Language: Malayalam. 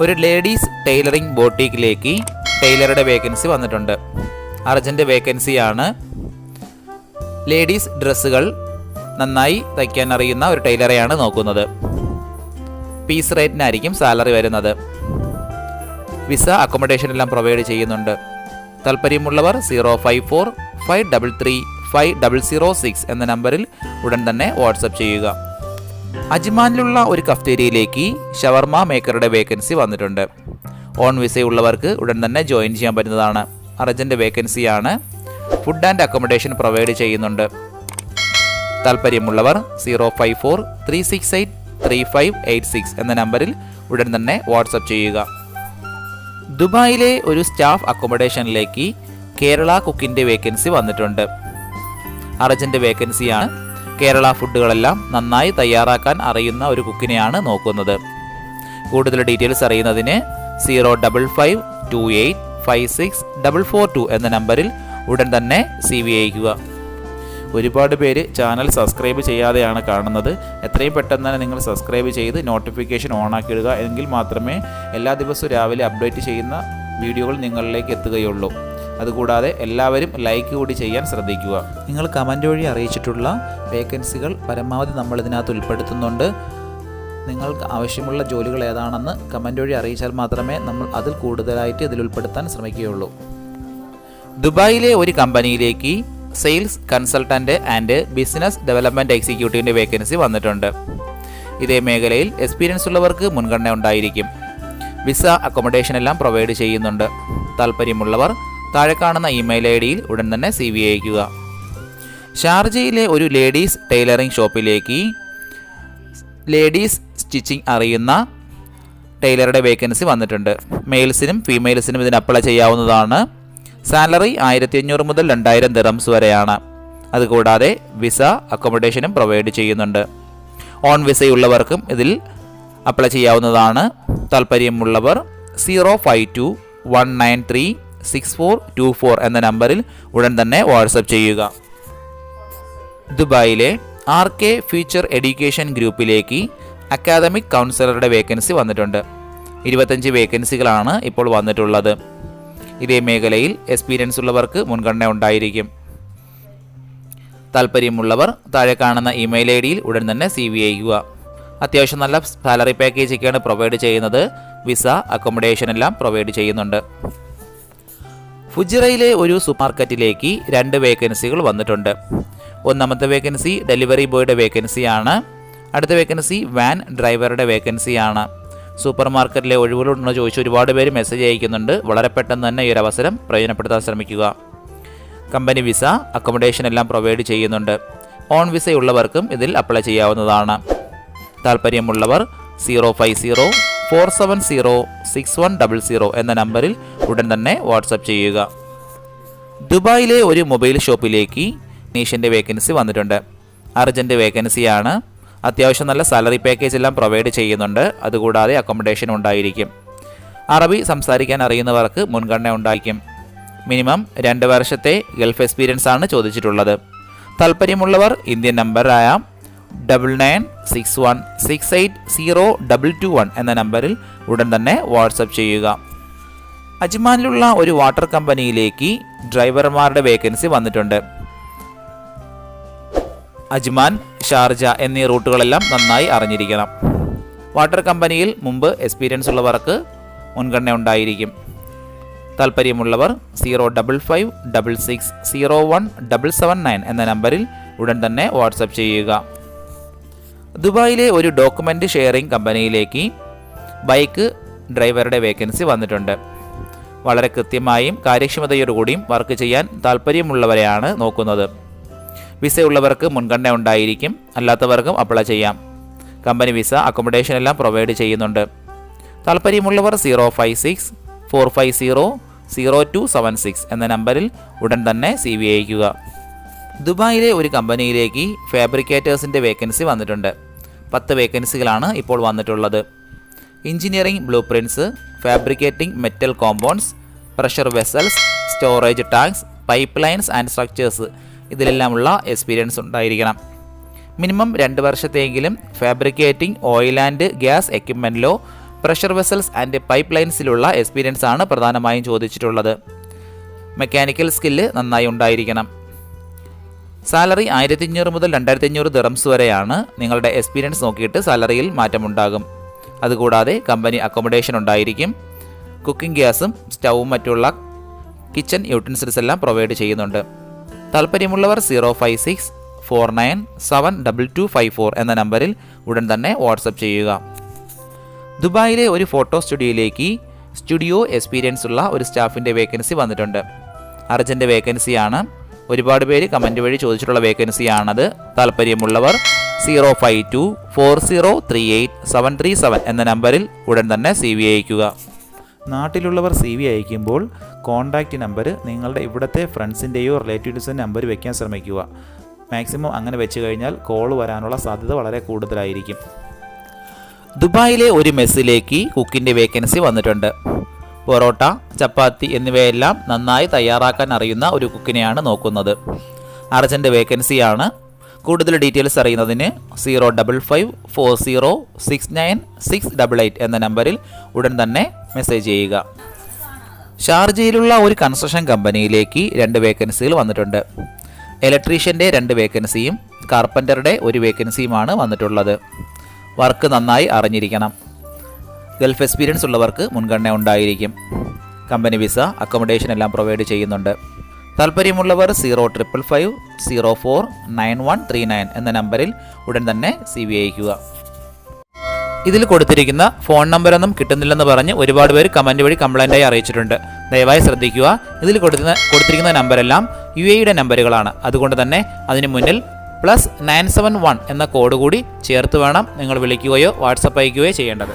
ഒരു ലേഡീസ് ടൈലറിംഗ് ബോട്ടിക്കിലേക്ക് ടൈലറുടെ വേക്കൻസി വന്നിട്ടുണ്ട്. അർജന്റ് വേക്കൻസിയാണ് ലേഡീസ് ഡ്രസ്സുകൾ നന്നായി തയ്ക്കാൻ അറിയുന്ന ഒരു ടൈലറെയാണ് നോക്കുന്നത്. പീസ് റേറ്റിനായിരിക്കും സാലറി വരുന്നത്. വിസ അക്കോമഡേഷൻ എല്ലാം പ്രൊവൈഡ് ചെയ്യുന്നുണ്ട്. താല്പര്യമുള്ളവർ zero five four five double three five double zero six എന്ന നമ്പറിൽ ഉടൻ തന്നെ വാട്സപ്പ് ചെയ്യുക. അജ്മാനിലുള്ള ഒരു കഫ്തേരിയയിലേക്ക് ഷവർമ മേക്കറുടെ വേക്കൻസി വന്നിട്ടുണ്ട്. ഓൺ വിസയുള്ളവർക്ക് ഉടൻ തന്നെ ജോയിൻ ചെയ്യാൻ പറ്റുന്നതാണ്. അർജന്റ് വേക്കൻസിയാണ് ഫുഡ് ആൻഡ് അക്കോമഡേഷൻ പ്രൊവൈഡ് ചെയ്യുന്നുണ്ട്. താല്പര്യമുള്ളവർ zero five four three six eight three five eight six എന്ന നമ്പറിൽ ഉടൻ തന്നെ വാട്സപ്പ് ചെയ്യുക. ദുബായിലെ ഒരു സ്റ്റാഫ് അക്കോമഡേഷനിലേക്ക് കേരള കുക്കിന്റെ വേക്കൻസി വന്നിട്ടുണ്ട്. അർജന്റ് വേക്കൻസിയാണ് കേരള ഫുഡുകളെല്ലാം നന്നായി തയ്യാറാക്കാൻ അറിയുന്ന ഒരു കുക്കിനെയാണ് നോക്കുന്നത്. കൂടുതൽ ഡീറ്റെയിൽസ് അറിയുന്നതിന് zero double five two eight five six double four two എന്ന നമ്പറിൽ ഉടൻ തന്നെ സി വി അയക്കുക ഒരുപാട് പേര് ചാനൽ സബ്സ്ക്രൈബ് ചെയ്യാതെയാണ് കാണുന്നത്. എത്രയും പെട്ടെന്ന് തന്നെ നിങ്ങൾ സബ്സ്ക്രൈബ് ചെയ്ത് നോട്ടിഫിക്കേഷൻ ഓൺ ഓണാക്കിയിടുക എങ്കിൽ മാത്രമേ എല്ലാ ദിവസവും രാവിലെ അപ്ഡേറ്റ് ചെയ്യുന്ന വീഡിയോകൾ നിങ്ങളിലേക്ക് എത്തുകയുള്ളൂ. അതുകൂടാതെ എല്ലാവരും ലൈക്ക് കൂടി ചെയ്യാൻ ശ്രദ്ധിക്കുക. നിങ്ങൾ കമന്റ് വഴി അറിയിച്ചിട്ടുള്ള വേക്കൻസികൾ പരമാവധി നമ്മൾ ഇതിനകത്ത് ഉൾപ്പെടുത്തുന്നുണ്ട്. നിങ്ങൾക്ക് ആവശ്യമുള്ള ജോലികൾ ഏതാണെന്ന് കമന്റ് വഴി അറിയിച്ചാൽ മാത്രമേ നമ്മൾ അതിൽ കൂടുതലായിട്ട് ഇതിൽ ഉൾപ്പെടുത്താൻ ശ്രമിക്കുകയുള്ളൂ. ദുബായിലെ ഒരു കമ്പനിയിലേക്ക് sales consultant and business development എക്സിക്യൂട്ടീവിന്റെ vacancy വന്നിട്ടുണ്ട്. ഇതേ മേഖലയിൽ എക്സ്പീരിയൻസ് ഉള്ളവർക്ക് മുൻഗണന ഉണ്ടായിരിക്കും. വിസ അക്കോമഡേഷൻ എല്ലാം പ്രൊവൈഡ് ചെയ്യുന്നുണ്ട്. താല്പര്യമുള്ളവർ താഴെ കാണുന്ന ഇമെയിൽ ഐ ഡിയിൽ ഉടൻ തന്നെ സി വി അയക്കുക ഷാർജയിലെ ഒരു ലേഡീസ് ടൈലറിംഗ് ഷോപ്പിലേക്ക് ലേഡീസ് സ്റ്റിച്ചിങ് അറിയുന്ന ടൈലറുടെ വേക്കൻസി വന്നിട്ടുണ്ട്. മെയിൽസിനും ഫീമെയിൽസിനും ഇതിന് അപ്ലൈ ചെയ്യാവുന്നതാണ്. സാലറി ആയിരത്തി അഞ്ഞൂറ് മുതൽ രണ്ടായിരം ദിറംസ് വരെയാണ്. അതുകൂടാതെ വിസ അക്കോമഡേഷനും പ്രൊവൈഡ് ചെയ്യുന്നുണ്ട്. ഓൺ വിസയുള്ളവർക്കും ഇതിൽ അപ്ലൈ ചെയ്യാവുന്നതാണ്. താല്പര്യമുള്ളവർ zero five two one nine three six four two four എന്ന നമ്പറിൽ ഉടൻ തന്നെ വാട്സപ്പ് ചെയ്യുക. ദുബായിലെ ആർ കെ ഫ്യൂച്ചർ എഡ്യൂക്കേഷൻ ഗ്രൂപ്പിലേക്ക് അക്കാദമിക് കൗൺസിലറുടെ വേക്കൻസി വന്നിട്ടുണ്ട്. ഇരുപത്തഞ്ച് വേക്കൻസികളാണ് ഇപ്പോൾ വന്നിട്ടുള്ളത്. ഇതേ മേഖലയിൽ എക്സ്പീരിയൻസ് ഉള്ളവർക്ക് മുൻഗണന ഉണ്ടായിരിക്കും. താല്പര്യമുള്ളവർ താഴെ കാണുന്ന ഇമെയിൽ ഐ ഡിയിൽ ഉടൻ തന്നെ സി വി അയക്കുക അത്യാവശ്യം നല്ല സാലറി പാക്കേജ് ഒക്കെയാണ് പ്രൊവൈഡ് ചെയ്യുന്നത്. വിസ അക്കോമഡേഷൻ എല്ലാം പ്രൊവൈഡ് ചെയ്യുന്നുണ്ട്. ഫുജിറയിലെ ഒരു സൂപ്പർമാർക്കറ്റിലേക്ക് രണ്ട് വേക്കൻസികൾ വന്നിട്ടുണ്ട്. ഒന്നാമത്തെ വേക്കൻസി ഡെലിവറി ബോയുടെ വേക്കൻസിയാണ് അടുത്ത വേക്കൻസി വാൻ ഡ്രൈവറുടെ വേക്കൻസിയാണ് സൂപ്പർ മാർക്കറ്റിലെ ഒഴിവുകളുണ്ടെന്ന് ചോദിച്ച് ഒരുപാട് പേര് മെസ്സേജ് അയക്കുന്നുണ്ട്. വളരെ പെട്ടെന്ന് തന്നെ ഈ ഒരു അവസരം പ്രയോജനപ്പെടുത്താൻ ശ്രമിക്കുക. കമ്പനി വിസ അക്കോമഡേഷൻ എല്ലാം പ്രൊവൈഡ് ചെയ്യുന്നുണ്ട്. ഓൺ വിസയുള്ളവർക്കും ഇതിൽ അപ്ലൈ ചെയ്യാവുന്നതാണ്. താല്പര്യമുള്ളവർ zero five zero four seven zero six one double zero എന്ന നമ്പറിൽ ഉടൻ തന്നെ വാട്സപ്പ് ചെയ്യുക. ദുബായിലെ ഒരു മൊബൈൽ ഷോപ്പിലേക്ക് നീഷന്റെ വേക്കൻസി വന്നിട്ടുണ്ട്. അർജന്റ് വേക്കൻസിയാണ്. അത്യാവശ്യം നല്ല സാലറി പാക്കേജ് എല്ലാം പ്രൊവൈഡ് ചെയ്യുന്നുണ്ട്. അതുകൂടാതെ അക്കോമഡേഷൻ ഉണ്ടായിരിക്കും. അറബി സംസാരിക്കാൻ അറിയുന്നവർക്ക് മുൻഗണന ഉണ്ടായിരിക്കും. മിനിമം രണ്ട് വർഷത്തെ ഗൾഫ് എക്സ്പീരിയൻസ് ആണ് ചോദിച്ചിട്ടുള്ളത്. താല്പര്യമുള്ളവർ ഇന്ത്യൻ നമ്പറായ double nine six one six eight zero double two one എന്ന നമ്പറിൽ ഉടൻ തന്നെ വാട്സപ്പ് ചെയ്യുക. അജ്മാനിലുള്ള ഒരു വാട്ടർ കമ്പനിയിലേക്ക് ഡ്രൈവർമാരുടെ വേക്കൻസി വന്നിട്ടുണ്ട്. അജ്മാൻ ഷാർജ എന്നീ റൂട്ടുകളെല്ലാം നന്നായി അറിഞ്ഞിരിക്കണം. വാട്ടർ കമ്പനിയിൽ മുമ്പ് എക്സ്പീരിയൻസ് ഉള്ളവർക്ക് മുൻഗണന ഉണ്ടായിരിക്കും. താല്പര്യമുള്ളവർ zero double five double six zero one double seven nine എന്ന നമ്പറിൽ ഉടൻ തന്നെ വാട്സപ്പ് ചെയ്യുക. ദുബായിലെ ഒരു ഡോക്യുമെന്റ് ഷെയറിംഗ് കമ്പനിയിലേക്ക് ബൈക്ക് ഡ്രൈവറുടെ വേക്കൻസി വന്നിട്ടുണ്ട്. വളരെ കൃത്യമായും കാര്യക്ഷമതയോടുകൂടിയും വർക്ക് ചെയ്യാൻ താല്പര്യമുള്ളവരെയാണ് നോക്കുന്നത്. വിസ ഉള്ളവർക്ക് മുൻഗണന ഉണ്ടായിരിക്കും. അല്ലാത്തവർക്കും അപ്ലൈ ചെയ്യാം. കമ്പനി വിസ അക്കോമഡേഷൻ എല്ലാം പ്രൊവൈഡ് ചെയ്യുന്നുണ്ട്. താല്പര്യമുള്ളവർ zero five six four five zero zero two seven six എന്ന നമ്പറിൽ ഉടൻ തന്നെ സി വി അയക്കുക ദുബായിലെ ഒരു കമ്പനിയിലേക്ക് ഫാബ്രിക്കേറ്റേഴ്സിന്റെ വേക്കൻസി വന്നിട്ടുണ്ട്. പത്ത് വേക്കൻസികളാണ് ഇപ്പോൾ വന്നിട്ടുള്ളത്. Engineering blueprints fabricating metal compounds pressure vessels storage tanks pipelines and structures ഇതിലെല്ലാമുള്ള experience ഉണ്ടായിരിക്കണം. മിനിമം രണ്ട് വർഷത്തെങ്കിലും ഫാബ്രിക്കേറ്റിംഗ് ഓയിൽ ആൻഡ് ഗ്യാസ് എക്യുപ്മെന്റിലോ പ്രഷർ വെസൽസ് ആൻഡ് പൈപ്പ് ലൈൻസിലുള്ള എക്സ്പീരിയൻസ് ആണ് പ്രധാനമായും ചോദിച്ചിട്ടുള്ളത്. മെക്കാനിക്കൽ സ്കില്ല് നന്നായി ഉണ്ടായിരിക്കണം. സാലറി ആയിരത്തി അഞ്ഞൂറ് മുതൽ രണ്ടായിരത്തി അഞ്ഞൂറ് ദിറംസ് വരെയാണ് നിങ്ങളുടെ എക്സ്പീരിയൻസ് നോക്കിയിട്ട് സാലറിയിൽ മാറ്റമുണ്ടാകും. അതുകൂടാതെ കമ്പനി അക്കോമഡേഷൻ ഉണ്ടായിരിക്കും. കുക്കിംഗ് ഗ്യാസും സ്റ്റൗവും മറ്റുള്ള കിച്ചൺ യൂട്ടൻസിൽസ് എല്ലാം പ്രൊവൈഡ് ചെയ്യുന്നുണ്ട്. താല്പര്യമുള്ളവർ zero five six four nine seven double two five four എന്ന നമ്പറിൽ ഉടൻ തന്നെ വാട്സപ്പ് ചെയ്യുക. ദുബായിലെ ഒരു ഫോട്ടോ സ്റ്റുഡിയോയിലേക്ക് സ്റ്റുഡിയോ എക്സ്പീരിയൻസ് ഉള്ള ഒരു സ്റ്റാഫിന്റെ വേക്കൻസി വന്നിട്ടുണ്ട്. അർജന്റ് വേക്കൻസിയാണ് ഒരുപാട് പേര് കമന്റ് വഴി ചോദിച്ചിട്ടുള്ള വേക്കൻസിയാണത് താല്പര്യമുള്ളവർ zero five two four zero three eight seven three seven എന്ന നമ്പറിൽ ഉടൻ തന്നെ സി വി അയക്കുക നാട്ടിലുള്ളവർ സി വി അയക്കുമ്പോൾ കോൺടാക്റ്റ് നമ്പർ നിങ്ങളുടെ ഇവിടുത്തെ ഫ്രണ്ട്സിന്റെയോ റിലേറ്റീവ്സിന്റെ നമ്പർ വയ്ക്കാൻ ശ്രമിക്കുക. മാക്സിമം അങ്ങനെ വെച്ച് കഴിഞ്ഞാൽ കോൾ വരാനുള്ള സാധ്യത വളരെ കൂടുതലായിരിക്കും. ദുബായിലെ ഒരു മെസ്സിലേക്ക് കുക്കിന്റെ വേക്കൻസി വന്നിട്ടുണ്ട്. പൊറോട്ട ചപ്പാത്തി എന്നിവയെല്ലാം നന്നായി തയ്യാറാക്കാൻ അറിയുന്ന ഒരു കുക്കിനെയാണ് നോക്കുന്നത്. അർജന്റ് വേക്കൻസിയാണ്. കൂടുതൽ ഡീറ്റെയിൽസ് അറിയുന്നതിന് zero double five four zero six nine six double eight എന്ന നമ്പറിൽ ഉടൻ തന്നെ മെസ്സേജ് ചെയ്യുക. ഷാർജയിലുള്ള ഒരു കൺസ്ട്രക്ഷൻ കമ്പനിയിലേക്ക് രണ്ട് വേക്കൻസികൾ വന്നിട്ടുണ്ട്. ഇലക്ട്രീഷ്യന്റെ രണ്ട് വേക്കൻസിയും കാർപ്പന്ററുടെ ഒരു വേക്കൻസിയുമാണ് വന്നിട്ടുള്ളത്. വർക്ക് നന്നായി അറിഞ്ഞിരിക്കണം. ഗൾഫ് എക്സ്പീരിയൻസ് ഉള്ളവർക്ക് മുൻഗണന ഉണ്ടായിരിക്കും. കമ്പനി വിസ അക്കോമഡേഷൻ എല്ലാം പ്രൊവൈഡ് ചെയ്യുന്നുണ്ട്. താല്പര്യമുള്ളവർ zero triple five zero four nine one three nine എന്ന നമ്പറിൽ ഉടൻ തന്നെ സി വി അയക്കുക ഇതിൽ കൊടുത്തിരിക്കുന്ന ഫോൺ നമ്പറൊന്നും കിട്ടുന്നില്ലെന്ന് പറഞ്ഞ് ഒരുപാട് പേര് കമന്റ് വഴി കംപ്ലൈന്റായി അറിയിച്ചിട്ടുണ്ട്. ദയവായി ശ്രദ്ധിക്കുക. ഇതിൽ കൊടുക്കുന്ന കൊടുത്തിരിക്കുന്ന നമ്പരെല്ലാം യു എയുടെ നമ്പറുകളാണ്. അതുകൊണ്ട് തന്നെ അതിന് മുന്നിൽ പ്ലസ് നയൻ സെവൻ വൺ എന്ന കോഡ് കൂടി ചേർത്ത് വേണം നിങ്ങൾ വിളിക്കുകയോ വാട്സപ്പ് അയക്കുകയോ ചെയ്യേണ്ടത്.